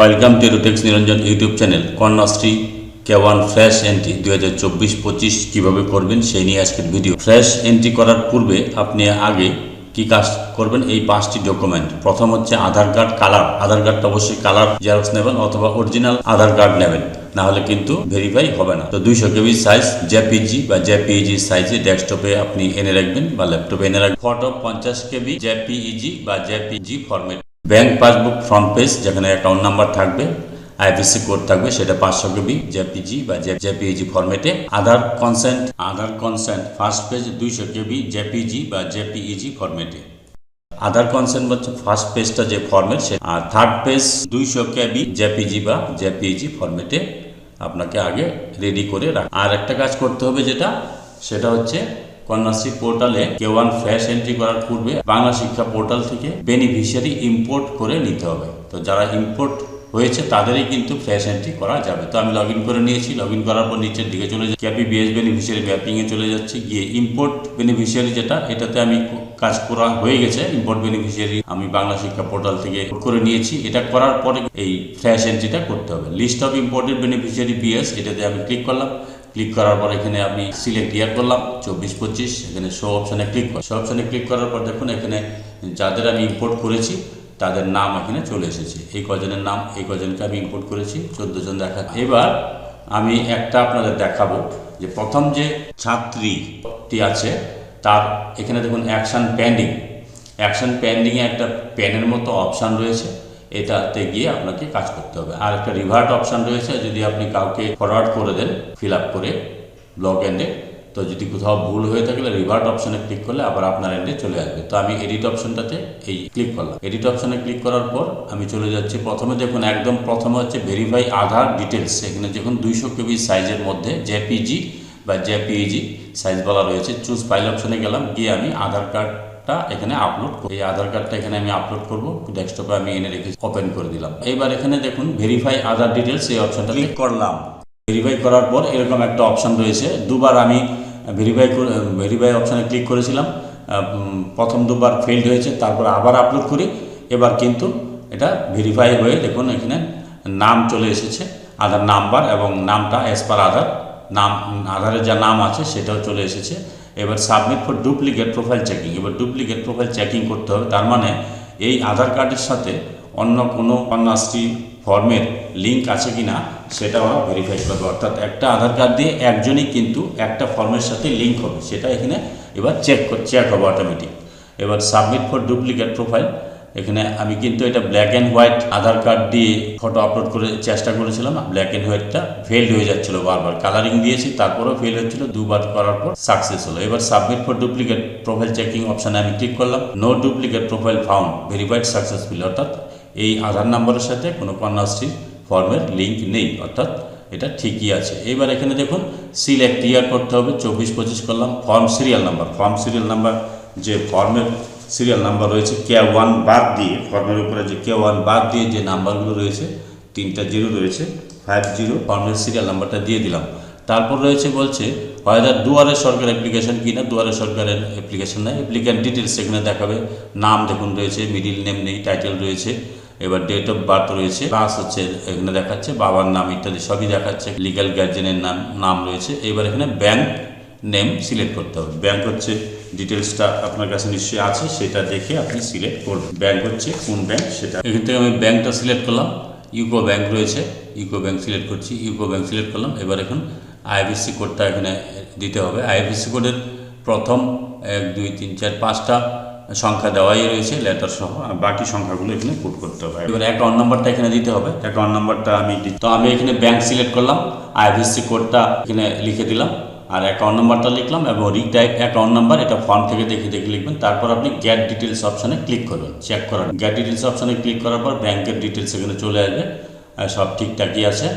Welcome to Rutex Niranjan YouTube channel. Kanyashree K one fresh entry দু হাজার চব্বিশ পঁচিশ কীভাবে করবেন সেই নিয়ে আজকের ভিডিও। ফ্রেশ এন্ট্রি করার পূর্বে আপনি আগে কি কাজ করবেন? এই পাঁচটি ডকুমেন্ট। প্রথম হচ্ছে আধার কার্ড, কালার। আধার কার্ডটা অবশ্যই কালার জেরক্স নেবেন অথবা অরিজিনাল আধার কার্ড নেবেন। না হলে কিন্তু ভেরিফাই হবে না। তো দুইশো কেবি সাইজ জেপিজি বা জেপিইজি সাইজে ডেস্কটপে আপনি এনে রাখবেন বা ল্যাপটপে এনে রাখবেন। ফটো পঞ্চাশ কেবি জেপিইজি বা JPG format. Bank passbook front page যেখানে অ্যাকাউন্ট নাম্বার থাকবে আইপিসি কোড থাকবে, সেটা পাঁচশো কেবি জেপিজি বা জেপিজি ফরম্যাটে Aadhaar consent Aadhaar consent first page দুইশো কেবি জেপিজি বা জেপিইজি ফরম্যাটে আধার কনসেন্ট হচ্ছে ফার্স্ট পেজটা যে ফরম্যাট সে আর থার্ড পেজ দুইশো কেবি জেপিজি বা জেপিজি ফরম্যাটে আপনাকে আগে রেডি করে রাখ আর একটা কাজ করতে হবে যেটা, সেটা হচ্ছে কন্যাশ্রী পোর্টালে কে ওয়ান ফ্ল্যাশ এন্ট্রি করার পূর্বে বাংলা শিক্ষা পোর্টাল থেকে বেনিফিশিয়ারি ইম্পোর্ট করে নিতে হবে। তো যারা ইম্পোর্ট হয়েছে তাদেরই কিন্তু ফ্ল্যাশ এন্ট্রি করা যাবে। তো আমি লগ করে নিয়েছি। লগ করার পর নিচের দিকে চলে যাচ্ছি। ক্যাপি বিএস বেনিফিশিয়ারি ম্যাপিংয়ে চলে যাচ্ছি। গিয়ে ইম্পোর্ট বেনিফিশিয়ারি যেটা, এটাতে আমি কাজ করা হয়ে গেছে। ইম্পোর্ট বেনিফিশিয়ারি আমি বাংলা শিক্ষা পোর্টাল থেকে করে নিয়েছি। এটা করার পরে এই ফ্ল্যাশ এন্ট্রিটা করতে হবে। List of imported beneficiary BS, এটাতে আমি ক্লিক করলাম। ক্লিক করার পর এখানে আমি সিলেক্ট ইয়ার করলাম, চব্বিশ পঁচিশ, এখানে শো অপশানে ক্লিক কর শো অপশানে ক্লিক করার পর দেখুন এখানে যাদের আমি ইম্পোর্ট করেছি, তাদের নাম এখানে চলে এসেছে। এই কজনের নাম, এই কজনকে আমি ইম্পোর্ট করেছি, চোদ্দ জন দেখা এবার আমি একটা আপনাদের দেখাবো যে প্রথম যে ছাত্রীটি আছে, তার এখানে দেখুন অ্যাকশান প্যান্ডিং অ্যাকশন প্যান্ডিংয়ে একটা প্যানের মতো অপশান রয়েছে। এটাতে গিয়ে আপনাকে কাজ করতে হবে। আর একটা রিভার্ট অপশান রয়েছে, যদি আপনি কাউকে ফরওয়ার্ড করে দেন ফিল আপ করে ব্লগ এন্ডে তো যদি কোথাও ভুল হয়ে থাকলে রিভার্ট অপশনে ক্লিক করলে আবার আপনার এন্ডে চলে আসবে। তো আমি এডিট অপশনটাতে এই ক্লিক করলাম। এডিট অপশনে ক্লিক করার পর আমি চলে যাচ্ছি। প্রথমে দেখুন, একদম প্রথমে হচ্ছে ভেরিফাই আধার ডিটেলস এখানে দেখুন, দুইশো কেবি সাইজের মধ্যে জেপিজি বা জেপিইজি সাইজ বলা রয়েছে। চুজ ফাইল অপশনে গেলাম, গিয়ে আমি আধার কার্ডটা এখানে আপলোড এই আধার কার্ডটা এখানে আমি আপলোড করব ডেস্কটপে আমি এনে রেখে ওপেন করে দিলাম। এবার এখানে দেখুন ভেরিফাই আধার ডিটেলস এই অপশনটা ক্লিক করলাম। ভেরিফাই করার পর এরকম একটা অপশন রয়েছে। দুবার আমি ভেরিফাই ভেরিফাই অপশানে ক্লিক করেছিলাম। প্রথম দুবার ফেল্ড হয়েছে তারপর আবার আপলোড করি। এবার কিন্তু এটা ভেরিফাই হয়ে দেখুন এখানে নাম চলে এসেছে আধার নাম্বার এবং নামটা অ্যাজ পার আধার। নাম আধারের যা নাম আছে সেটাও চলে এসেছে। এবার submit for duplicate profile checking এবার ডুপ্লিকেট প্রোফাইল চেকিং করতে হবে, তার মানে এই আধার কার্ডের সাথে অন্য কোনো কন্যাশ্রী ফর্মের লিঙ্ক আছে কি না সেটা ওরা ভেরিফাই করবে। অর্থাৎ একটা আধার কার্ড দিয়ে একজনই কিন্তু একটা ফর্মের সাথে লিঙ্ক হবে, সেটা এখানে এবার চেক চেক হবে অটোমেটিক এবার সাবমিট ফর ডুপ্লিকেট প্রোফাইল এখানে আমি কিন্তু এটা black and white Aadhaar card দিয়ে ফটো আপলোড করে চেষ্টা করেছিলাম ব্ল্যাক অ্যান্ড হোয়াইটটা ফেলড হয়ে যাচ্ছিল বারবার। কালারিং দিয়েছি, তারপরেও ফেল হচ্ছিল, দুবার করার পর সাকসেস হলো। এবার submit for duplicate profile checking অপশানে আমি ক্লিক করলাম no duplicate profile found verified successful অর্থাৎ এই আধার নাম্বারের সাথে কোনো কন্যাশ্রীর ফর্মের লিঙ্ক নেই, অর্থাৎ এটা ঠিকই আছে। এবার এখানে দেখুন সিলেক্ট ইয়ার করতে হবে, চব্বিশ পঁচিশ করলাম form serial number form serial number যে ফর্মের সিরিয়াল নাম্বার রয়েছে কে ওয়ান বাদ দিয়ে ফর্মের উপরে যে কে ওয়ান বাদ দিয়ে যে নাম্বারগুলো রয়েছে, তিনটা জিরো রয়েছে ফাইভ জিরো ফর্মের সিরিয়াল নাম্বারটা দিয়ে দিলাম। তারপর রয়েছে বলছে হয়তো দুয়ারে সরকার অ্যাপ্লিকেশন কিনা, দুয়ারে সরকারের অ্যাপ্লিকেশন নাই অ্যাপ্লিক্যান্ট ডিটেলস এখানে দেখাবে, নাম দেখুন রয়েছে মিডিল নেম নেই টাইটেল রয়েছে, এবার ডেট অফ বার্থ রয়েছে প্লাস হচ্ছে, এখানে দেখাচ্ছে, বাবার নাম ইত্যাদি সবই দেখাচ্ছে লিগ্যাল গার্জেনের নাম নাম রয়েছে, এবার এখানে ব্যাংক নেম সিলেক্ট করতে হবে। ব্যাংক হচ্ছে ডিটেলসটা আপনার কাছে নিশ্চয়ই আছে, সেটা দেখে আপনি সিলেক্ট করবেন। ব্যাংক হচ্ছে কোন ব্যাংক সেটা এখান থেকে আমি ব্যাংকটা সিলেক্ট করলাম। ইউকো ব্যাংক রয়েছে। ইউকো ব্যাংক সিলেক্ট করছি ইউকো ব্যাংক সিলেক্ট করলাম। এবার এখন আইএফএসসি কোডটা এখানে দিতে হবে। আইএফএসসি কোডের প্রথম এক, দুই, তিন, চার, পাঁচটা সংখ্যা দেওয়াই রয়েছে লেটার সহ। বাকি সংখ্যাগুলো এখানে পুট করতে হবে। এবার অ্যাকাউন্ট নাম্বারটা এখানে দিতে হবে। অ্যাকাউন্ট নাম্বারটা আমি তো আমি এখানে ব্যাংক সিলেক্ট করলাম। আইএফএসসি কোডটা এখানে লিখে দিলাম। আর অ্যাকাউন্ট নাম্বারটা লিখলাম এবং রিটাইপ অ্যাকাউন্ট নাম্বার এটা ফর্ম থেকে দেখে দেখে লিখবেন। তারপর আপনি গ্যাট ডিটেলস অপশানে ক্লিক করবেন চেক করার গ্যাট ডিটেলস অপশানে ক্লিক করার পর ব্যাংকের ডিটেলস এখানে চলে আসবে। সব ঠিকঠাকই আছে।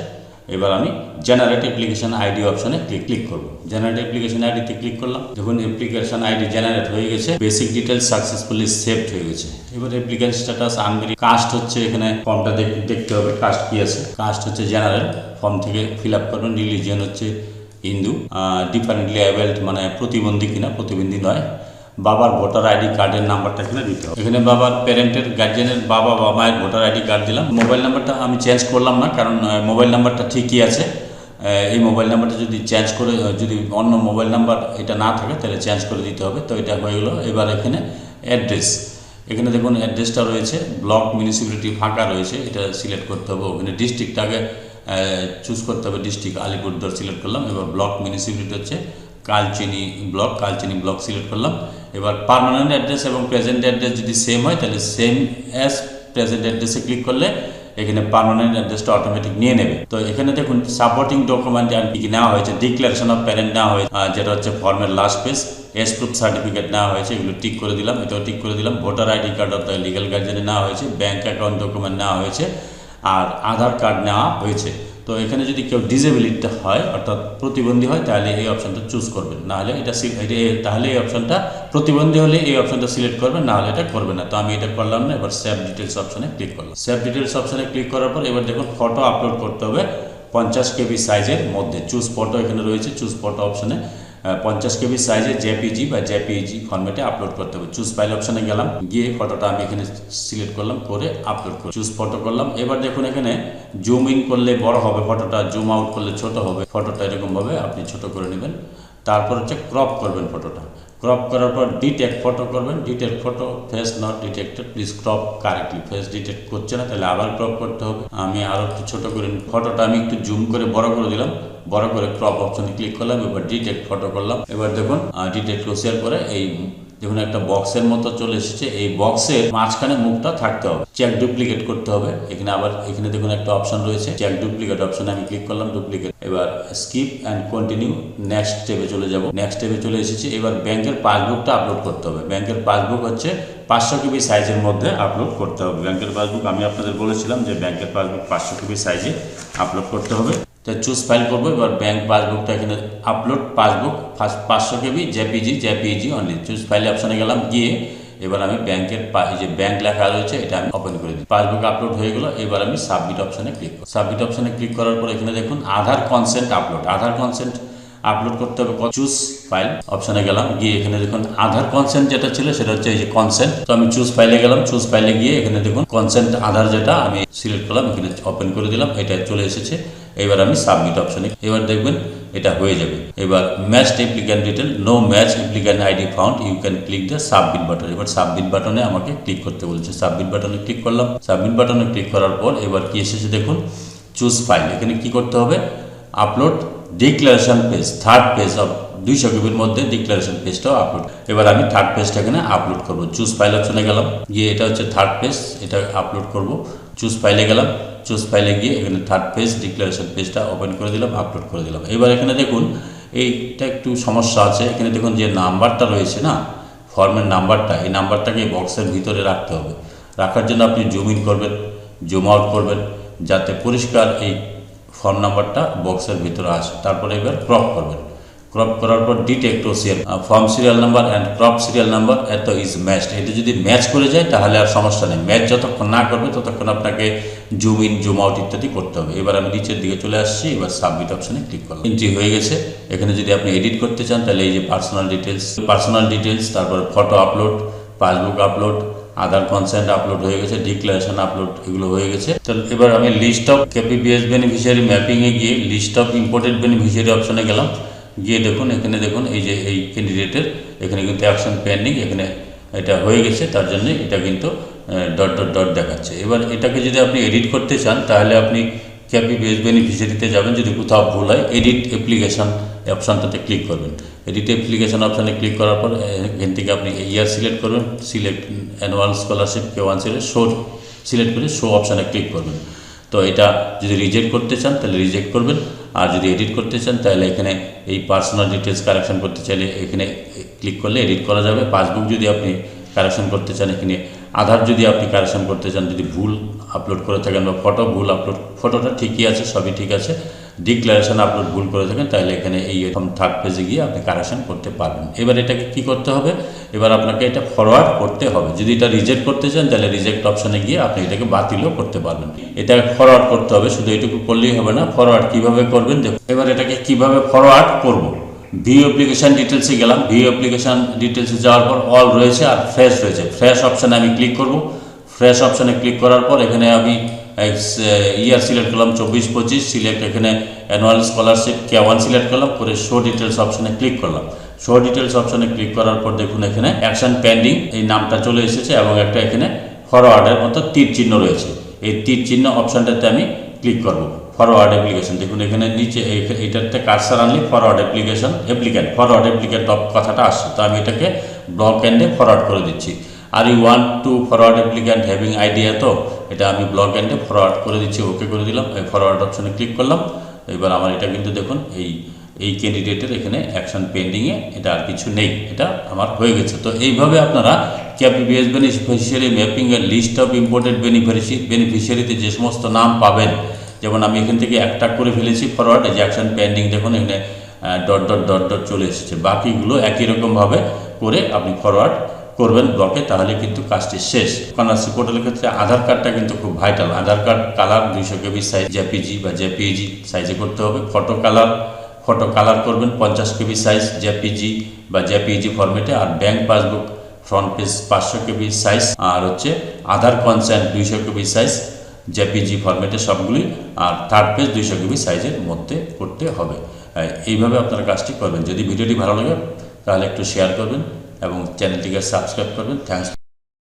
এবার আমি জেনারেট অ্যাপ্লিকেশন আইডি অপশনে ক্লিক ক্লিক করব। জেনারেট অ্যাপ্লিকেশন আইডিতে ক্লিক করলাম। দেখুন অ্যাপ্লিকেশন আইডি জেনারেট হয়ে গেছে। বেসিক ডিটেলস সাকসেসফুলি সেভড হয়ে গেছে। এবার অ্যাপ্লিকেশন স্ট্যাটাস আনভেরি কাস্ট হচ্ছে এখানে। ফর্মটা দেখতে হবে কাস্ট কি আছে। কাস্ট হচ্ছে জেনারেল ফর্ম থেকে ফিল আপ করবেন। রিলিজিয়ন হচ্ছে হিন্দু ডিফারেন্টলি অ্যাবেল্ড মানে প্রতিবন্ধী কিনা, প্রতিবন্ধী নয়। বাবার ভোটার আইডি কার্ডের নাম্বারটা এখানে দিতে হবে। এখানে বাবার প্যারেন্টের গার্জেনের বাবা বা মায়ের ভোটার আইডি কার্ড দিলাম। মোবাইল নাম্বারটা আমি চেঞ্জ করলাম না, কারণ মোবাইল নাম্বারটা ঠিকই আছে। এই মোবাইল নাম্বারটা যদি চেঞ্জ করে যদি অন্য মোবাইল নাম্বার এটা না থাকে, তাহলে চেঞ্জ করে দিতে হবে। তো এটা হয়ে গেলো। এবার এখানে অ্যাড্রেস এখানে দেখুন অ্যাড্রেসটা রয়েছে। ব্লক মিউনিসিপ্যালিটি ফাঁকা রয়েছে। এটা সিলেক্ট করতে হবে। ওখানে ডিস্ট্রিক্ট আগে চুজ করতে হবে ডিস্ট্রিক্ট আলিপুরদুয়ার সিলেক্ট করলাম, এবার ব্লক মিউনিসিপ্যালিটি হচ্ছে, Kalchini block Kalchini block select করলাম। এবার পার্মানেন্ট অ্যাড্রেস এবং প্রেজেন্ট অ্যাড্রেস যদি সেম হয়, তাহলে সেম অ্যাজ প্রেজেন্ট অ্যাড্রেসে ক্লিক করলে এখানে পার্মানেন্ট অ্যাড্রেসটা অটোমেটিক নিয়ে নেবে। তো এখানে দেখুন সাপোর্টিং ডকুমেন্ট আর কি নেওয়া হয়েছে ডিক্লারেশন অফ প্যারেন্ট নেওয়া হয়েছে যেটা হচ্ছে ফর্মের last page as proof certificate নেওয়া হয়েছে, এগুলো টিক করে দিলাম, এটাও টিক করে দিলাম ভোটার আইডি কার্ড অর্থাৎ লিগাল গার্জেনে নেওয়া হয়েছে ব্যাঙ্ক অ্যাকাউন্ট ডকুমেন্ট নেওয়া হয়েছে আর আধার কার্ড নেওয়া হয়েছে। তো এখানে যদি কেউ ডিজেবিলিটি হয়, অর্থাৎ প্রতিবন্ধী হয়, তাহলে এই অপশনটা চুজ করবেন। নাহলে এটা তাহলে এই অপশানটা প্রতিবন্ধী হলে এই অপশনটা সিলেক্ট করবেন নাহলে এটা করবে না। তো আমি এটা করলাম না, এবার সেভ ডিটেলস অপশানে ক্লিক করলাম। সেভ ডিটেলস অপশনে ক্লিক করার পর এবার দেখুন ফটো আপলোড করতে হবে। পঞ্চাশ কেবি সাইজের মধ্যে। চুজ ফটো এখানে রয়েছে চুজ ফটো অপশনে পঞ্চাশ কেবি সাইজে জেপিজি বা জেপিজি ফর্মেটে আপলোড করতে হবে। চুজ ফাইল অপশানে গেলাম। গিয়ে ফটোটা আমি এখানে সিলেক্ট করলাম, করে আপলোড করলাম। চুজ ফটো করলাম। এবার দেখুন এখানে জুম ইন করলে বড় হবে ফটোটা জুম আউট করলে ছোট হবে। ফটোটা এরকমভাবে আপনি ছোট করে নেবেন। তারপর হচ্ছে ক্রপ করবেন ফটোটা ক্রপ করার পর ডিটেক্ট ফটো করবেন। Detect photo face not detected please crop correctly face detect করছে না, তাহলে আবার ক্রপ করতে হবে। আমি আরও একটু ছোটো করে ফটোটা আমি একটু জুম করে বড় করে দিলাম। বড় করে ক্রপ অপশনে ক্লিক করলাম, এবার ডিটেক্ট ফটো করলাম। এবার দেখুন ডিটেক্ট করে এই দেখুন, একটা বক্সের মতো চলে এসেছে। এই বক্সের মাঝখানে মুখটা থাকতে হবে। চেক ডুপ্লিকেট করতে হবে। এখানে আবার, এখানে দেখুন একটা অপশন রয়েছে। চেক ডুপ্লিকেট অপশনে আমি ক্লিক করলাম ডুপ্লিকেট এবার স্কিপ অ্যান্ড কন্টিনিউ নেক্সট স্টেপে চলে যাব। নেক্সট স্টেপে চলে এসেছি। এবার ব্যাংকের পাসবুকটা আপলোড করতে হবে। ব্যাংকের পাসবুক হচ্ছে পাঁচশো কেবি সাইজের মধ্যে আপলোড করতে হবে। ব্যাংকের পাসবুক, আমি আপনাদের বলেছিলাম যে ব্যাংকের পাসবুক পাঁচশো কেবি সাইজে আপলোড করতে হবে। তো চুজ ফাইল করব, এবার ব্যাঙ্ক পাসবুকটা এখানে আপলোড পাসবুক ফার্স্ট পাঁচশো KB JPG JPG only choose file অপশানে গেলাম, গিয়ে এবার আমি ব্যাংকের যে ব্যাংক লেখা রয়েছে, এটা আমি ওপেন করে দিই। পাসবুক আপলোড হয়ে গেল, এবার আমি সাবমিট অপশানে ক্লিক সাবমিট অপশানে ক্লিক করার পর এখানে দেখুন, Aadhaar consent upload Aadhaar consent upload করতে হবে চুজ ফাইল অপশনে গেলাম, গিয়ে এখানে দেখুন আধার কনসেন্ট যেটা ছিল সেটা হচ্ছে এই যে কনসেন্ট তো আমি চুজ ফাইলে গেলাম চুজ ফাইলে গিয়ে এখানে দেখুন কনসেন্ট আধার যেটা আমি সিলেক্ট করলাম, এখানে ওপেন করে দিলাম, এটা চলে এসেছে। এবার আমি সাবমিট অপশনে এবার দেখবেন এটা হয়ে যাবে। এবার match applicant detail no match applicant ID found you can click the submit button এবার সাবমিট বাটনে আমাকে ক্লিক করতে বলছে। সাবমিট বাটনে ক্লিক করলাম। সাবমিট বাটনে ক্লিক করার পর এবার কি এসেছে দেখুন চুজ ফাইল এখানে কি করতে হবে? Upload declaration page third page of দুইশো কেবির মধ্যে ডিক্লারেশন পেজটাও আপলোড এবার আমি থার্ড পেজটা এখানে আপলোড করব। চুজ ফাইল অপশনে গেলাম, গিয়ে এটা হচ্ছে থার্ড পেজ এটা আপলোড করব। চুজ ফাইলে গেলাম চুজ ফাইলে গিয়ে এখানে থার্ড পেজ ডিক্লারেশন পেজটা ওপেন করে দিলাম আপলোড করে দিলাম। এবার এখানে দেখুন, এইটা একটু সমস্যা আছে। এখানে দেখুন যে নাম্বারটা রয়েছে না ফর্মের নাম্বারটা, এই নাম্বারটাকে বক্সের ভিতরে রাখতে হবে। রাখার জন্য আপনি জুম ইন করবেন জুম আউট করবেন, যাতে পরিষ্কার এই ফর্ম নাম্বারটা বক্সের ভিতরে আসে, তারপরে এবার ক্রপ করবেন। ক্রপ করার পর detect serial form serial number and crop serial number এত ইজ ম্যাচড এটা যদি ম্যাচ করে যায়, তাহলে আর সমস্যা নেই। ম্যাচ যতক্ষণ না করবে, ততক্ষণ আপনাকে জুম ইন জুম আউট ইত্যাদি করতে হবে। এবার আমি নিচের দিকে চলে আসছি, এবার সাবমিট অপশনে ক্লিক করলাম। এন্ট্রি হয়ে গেছে। এখানে যদি আপনি এডিট করতে চান, তাহলে এই যে পার্সোনাল ডিটেলস পার্সোনাল ডিটেলস তারপর photo upload passbook upload Aadhaar consent upload হয়ে গেছে ডিক্লারেশন আপলোড এগুলো হয়ে গেছে। তো এবার আমি লিস্ট অফ কেপিপিএস বেনিফিশিয়ারি ম্যাপিংয়ে গিয়ে লিস্ট অফ ইম্পোর্টেড বেনিফিশিয়ারি অপশনে গেলাম। গিয়ে দেখুন, এখানে দেখুন, এই যে এই ক্যান্ডিডেটের এখানে কিন্তু অ্যাকশন পেন্ডিং এখানে এটা হয়ে গেছে, তার জন্য এটা কিন্তু ডট ডট ডট দেখাচ্ছে। এবার এটাকে যদি আপনি এডিট করতে চান, তাহলে আপনি ক্যাপি বেস বেনিফিশিয়ারিতে যাবেন, যদি কোথাও ভুল হয় এডিট অ্যাপ্লিকেশন অপশানটাতে ক্লিক করবেন। এডিট অ্যাপ্লিকেশন অপশানে ক্লিক করার পর এখান থেকে আপনি ইয়ার সিলেক্ট করবেন। Select annual scholarship K one select show select করে শো অপশানে ক্লিক করবেন। তো এটা যদি রিজেক্ট করতে চান, তাহলে রিজেক্ট করবেন। আর যদি এডিট করতে চান, তাহলে এখানে এই পার্সোনাল ডিটেলস কারেকশন করতে চাইলে এখানে ক্লিক করলে এডিট করা যাবে। পাসবুক যদি আপনি কারেকশন করতে চান, এখানে আধার যদি আপনি কারেকশন করতে চান, যদি ভুল আপলোড করে থাকেন বা ফটো ভুল আপলোড ফটোটা ঠিকই আছে, সবই ঠিক আছে। ডিক্লারেশন আপলোড ভুল করে থাকেন, তাহলে এখানে এই এরকম থার্ড পেজে গিয়ে আপনি কারেকশন করতে পারবেন। এবার এটাকে কি করতে হবে? এবার আপনাকে এটা ফরওয়ার্ড করতে হবে। যদি এটা রিজেক্ট করতে চান, তাহলে রিজেক্ট অপশানে গিয়ে আপনি এটাকে বাতিলও করতে পারবেন। এটা ফরওয়ার্ড করতে হবে, শুধু এটুকু করলেই হবে না ফরওয়ার্ড কীভাবে করবেন? দেখুন, এবার এটাকে কীভাবে ফরওয়ার্ড করব? ভিউ অ্যাপ্লিকেশান ডিটেলসে গেলাম। ভিউ অ্যাপ্লিকেশান ডিটেলসে যাওয়ার পর অল রয়েছে আর ফ্রেশ রয়েছে। ফ্রেশ অপশানে আমি ক্লিক করব। ফ্রেশ অপশানে ক্লিক করার পর এখানে আমি ইয়ার সিলেক্ট করলাম চব্বিশ পঁচিশ সিলেক্ট এখানে annual scholarship K one select করলাম করে শো ডিটেলস অপশানে ক্লিক করলাম শো ডিটেলস অপশানে ক্লিক করার পর দেখুন এখানে অ্যাকশন পেন্ডিং এই নামটা চলে এসেছে এবং একটা এখানে ফরওয়ার্ডের মতো তীর চিহ্ন রয়েছে এই তীর চিহ্ন অপশানটাতে আমি ক্লিক করব ফরওয়ার্ড অ্যাপ্লিকেশন দেখুন এখানে নিচে এই- এইটাতে কার্সার আনলে forward application applicant forward applicant কথাটা আসছে। তো আমি এটাকে ব্লক এন্ডে ফরওয়ার্ড করে দিচ্ছি। আর you want to forward applicant having idea তো এটা আমি ব্লক এন্ডে ফরওয়ার্ড করে দিচ্ছি ওকে করে দিলাম, এই ফরওয়ার্ড অপশনে ক্লিক করলাম। এবার আমার এটা কিন্তু দেখুন, এই এই ক্যান্ডিডেটের এখানে অ্যাকশন পেন্ডিংয়ে এটা আর কিছু নেই, এটা আমার হয়ে গেছে। তো এইভাবে আপনারা ক্যাপিবিএস বেনিফিশিয়ারি ম্যাপিংয়ের লিস্ট অফ ইম্পোর্টেড বেনিফিশি বেনিফিশিয়ারিতে যে সমস্ত নাম পাবেন, যেমন আমি এখান থেকে একটা করে ফেলেছি ফরওয়ার্ড এই যে অ্যাকশন পেন্ডিং দেখুন, এখানে ডট ডট ডট ডট চলে এসেছে। বাকিগুলো একই রকমভাবে করে আপনি ফরওয়ার্ড করবেন ব্লকে, তাহলে কিন্তু কাজটি শেষ। কন্যাশ্রী পোর্টালের ক্ষেত্রে আধার কার্ডটা কিন্তু খুব ভাইটাল আধার কার্ড কালার দুইশো কেবি সাইজ জেপিজি বা জেপিজি সাইজে করতে হবে। ফটো কালার ফটো কালার করবেন পঞ্চাশ কেবি সাইজ জেপিজি বা জেপিজি ফরম্যাটে আর ব্যাংক পাসবুক ফ্রন্ট পেজ পাঁচশো কেবি সাইজ আর হচ্ছে আধার কনসেন্ট দুইশো কেবি সাইজ জেপিজি ফরম্যাটে সবগুলি। আর থার্ড পেজ দুইশো কেবি সাইজের মধ্যে করতে হবে। এইভাবে আপনারা কাজটি করবেন। যদি ভিডিওটি ভালো লাগে, তাহলে একটু শেয়ার করবেন। এবং চ্যানেলটিকে সাবস্ক্রাইব করবেন। থ্যাংকস